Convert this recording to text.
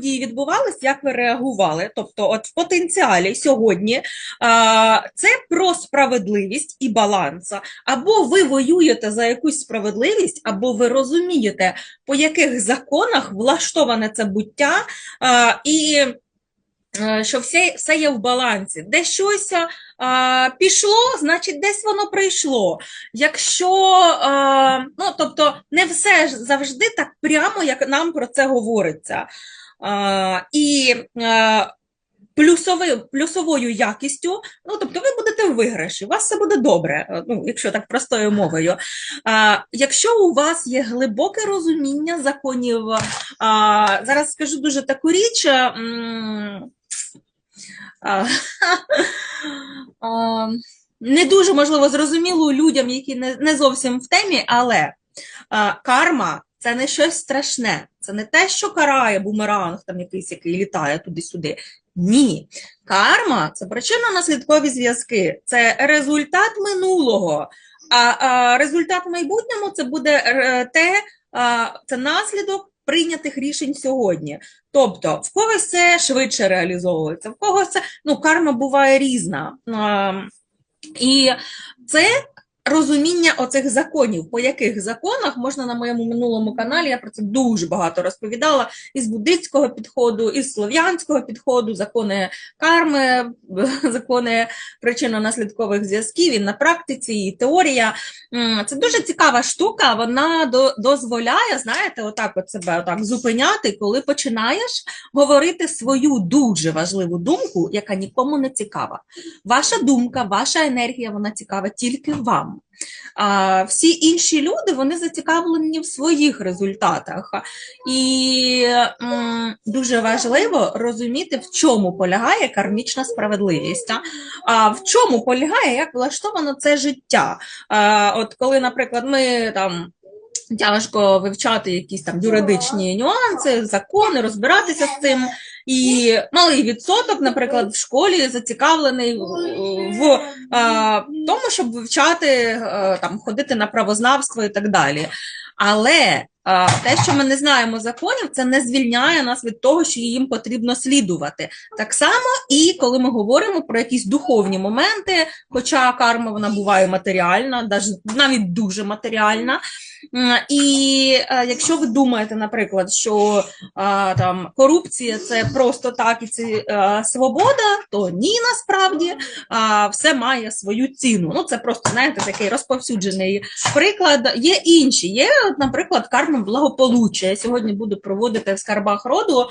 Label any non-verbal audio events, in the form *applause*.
події відбувались, як ви реагували? Тобто, от в потенціалі сьогодні а, це про справедливість і баланс. Або ви воюєте за якусь справедливість, або ви розумієте, по яких законах влаштоване це буття, а, і е, що все, все є в балансі. Де щось а, пішло, значить, десь воно прийшло. Якщо, а, ну, тобто, не все завжди так прямо, як нам про це говориться. І плюсови, плюсовою якістю, ну, тобто ви будете в виграші, у вас все буде добре, е, ну, якщо так простою мовою. А, якщо у вас є глибоке розуміння законів, а, зараз скажу дуже таку річ. м, а, *laughs* а, не дуже можливо зрозуміло людям, які не, не зовсім в темі, але а, карма це не щось страшне, це не те, що карає бумеранг, там якийсь, який літає туди-сюди. Ні. Карма це причинно-наслідкові зв'язки, це результат минулого. А, результат в майбутньому це буде е, те, це наслідок прийнятих рішень сьогодні. Тобто, в когось це швидше реалізовується, в когось це ну, карма буває різна. І це розуміння оцих законів, по яких законах можна на моєму минулому каналі, я про це дуже багато розповідала, із буддитського підходу, із слов'янського підходу, закони карми, *laughs* закони причинно-наслідкових зв'язків, і на практиці, і теорія. Це дуже цікава штука, вона до, дозволяє, знаєте, отак от себе отак зупиняти, коли починаєш говорити свою дуже важливу думку, яка нікому не цікава. Ваша думка, ваша енергія, вона цікава тільки вам. А всі інші люди вони зацікавлені в своїх результатах. І м, дуже важливо розуміти, в чому полягає кармічна справедливість, а, в чому полягає, як влаштовано це життя. А, от коли, наприклад, ми там. Тяжко вивчати якісь там юридичні нюанси, закони, розбиратися з цим. І малий відсоток, наприклад, в школі зацікавлений в, е, тому, щоб вивчати, е, там, ходити на правознавство і так далі. Але е, те, що ми не знаємо законів, це не звільняє нас від того, що їм потрібно слідувати. Так само і коли ми говоримо про якісь духовні моменти, хоча карма вона буває матеріальна, навіть дуже матеріальна. І е, якщо ви думаєте, наприклад, що там корупція це просто так і це е, свобода, то ні, насправді все має свою ціну. Ну це просто знаєте такий розповсюджений приклад. Є інші. Є, наприклад, карма благополуччя. Я сьогодні буду проводити в скарбах роду